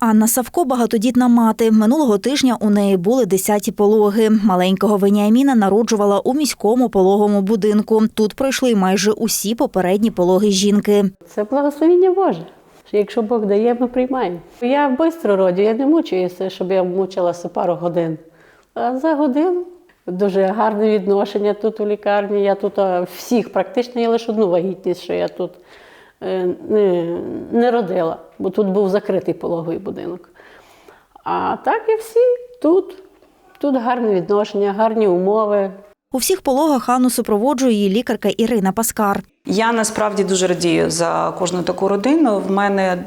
Анна Савко багатодітна мати. Минулого тижня у неї були десяті пологи. Маленького Веніаміна народжувала у міському пологовому будинку. Тут пройшли майже усі попередні пологи жінки. Це благословіння Боже. Якщо Бог дає, ми приймаємо. Я швидко родю, я не мучуюся, щоб я мучилася пару годин. А за годину дуже гарне відношення тут у лікарні. Я тут всіх, практично є лише одну вагітність, що я тут не, не родила, бо тут був закритий пологовий будинок. А так і всі тут. Тут гарні відношення, гарні умови. У всіх пологах Анну супроводжує її лікарка Ірина Паскар. Я насправді дуже радію за кожну таку родину. В мене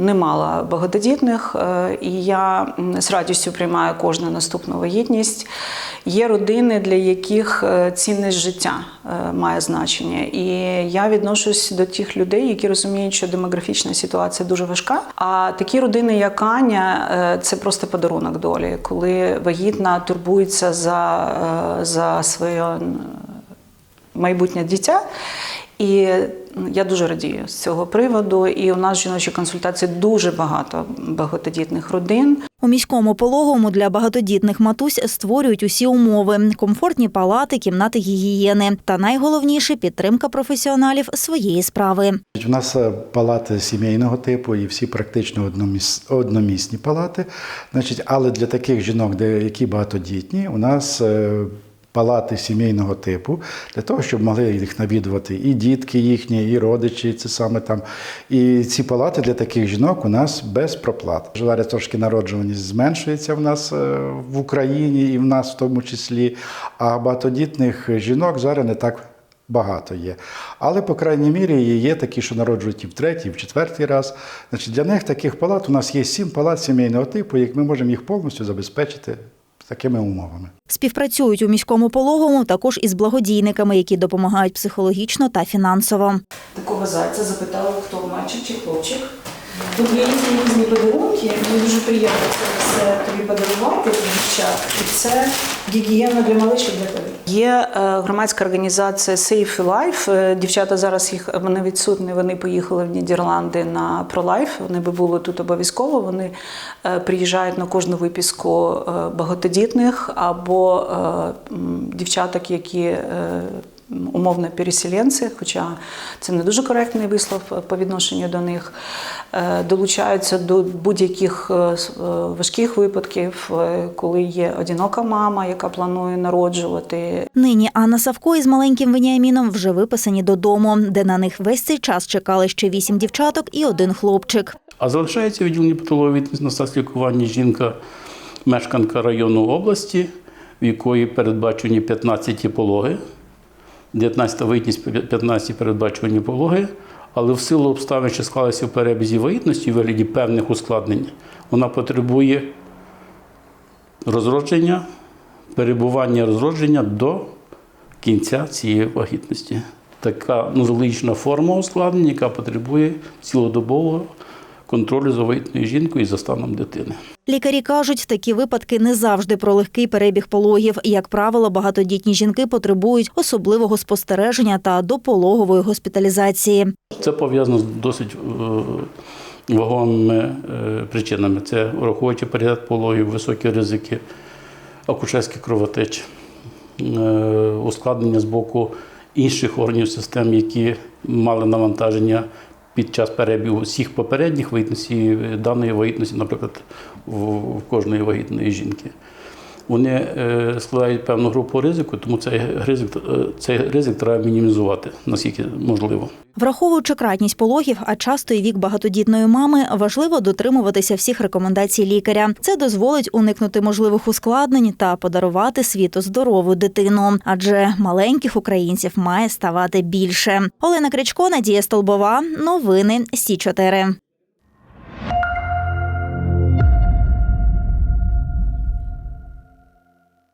немало багатодітних, е, і я з радістю приймаю кожну наступну вагітність. Є родини, для яких е, цінність життя е, має значення. І я відношусь до тих людей, які розуміють, що демографічна ситуація дуже важка. А такі родини, як Аня, це просто подарунок долі, коли вагітна турбується за, за своє майбутнє дитя. І я дуже радію з цього приводу. І у нас в жіночій консультації дуже багато багатодітних родин. У міському пологовому для багатодітних матусь створюють усі умови: комфортні палати, кімнати гігієни та найголовніше підтримка професіоналів своєї справи. У нас е, палати сімейного типу і всі практично одноміс... одномісні палати. Значить, але для таких жінок, де які багатодітні, у нас е, палати сімейного типу, для того, щоб могли їх навідувати і дітки їхні, і родичі. Це саме там. І ці палати для таких жінок у нас без проплат. Зараз трошки народжуваність зменшується в нас е, в Україні і в нас в тому числі. А багатодітних жінок зараз не так багато є. Але, по крайній мірі, є такі, що народжують і в третій, і в четвертий раз. Значить, для них таких палат у нас є сім палат сімейного типу, як ми можемо їх повністю забезпечити такими умовами. Співпрацюють у міському пологовому також із благодійниками, які допомагають психологічно та фінансово. Такого зайця запитали, хто мальчик чи хлопчик. Тут є різні подарунки. Мені дуже приємно це все тобі подарувати дівчат. І це гігієна для малишів для тебе. Є е, громадська організація Safe Life. Е, Дівчата зараз їх вони відсутні. Вони поїхали в Нідерланди на ProLife. Вони би були тут обов'язково. Вони е, приїжджають на кожну виписку е, багатодітних або дівчаток, які. Е, умовно переселенці, хоча це не дуже коректний вислов по відношенню до них, е, долучаються до будь-яких е, е, важких випадків, е, коли є одинока мама, яка планує народжувати, Нині Анна Савко із маленьким Веніаміном вже виписані додому, де на них весь цей час чекали ще вісім дівчаток і один хлопчик. А залишається в відділенні патології на лікування жінка, мешканка району області, в якої передбачені 15 пологи, 19 вагітність, 15 передбачувані пологи, але в силу обставин, що склалися в перебізі вагітності, в вигляді певних ускладнень, вона потребує розродження, перебування розродження до кінця цієї вагітності. Така нозологічна форма ускладнення, яка потребує цілодобового контролю за вагітною жінкою і за станом дитини. Лікарі кажуть, такі випадки не завжди про легкий перебіг пологів. Як правило, багатодітні жінки потребують особливого спостереження та допологової госпіталізації. Це пов'язано з досить е, вагомими е, причинами. Це враховуючи період пологів, високі ризики, акушерські кровотечі, е, ускладнення з боку інших органів систем, які мали навантаження під час перебігу всіх попередніх вагітностей, даної вагітності, наприклад, в кожної вагітної жінки. Вони е, складають певну групу ризику, тому цей ризик, е, цей ризик треба мінімізувати наскільки можливо. Враховуючи кратність пологів, а часто і вік багатодітної мами, важливо дотримуватися всіх рекомендацій лікаря. Це дозволить уникнути можливих ускладнень та подарувати світу здорову дитину. Адже маленьких українців має ставати більше. Олена Кричко, Надія Столбова. Новини Сі 4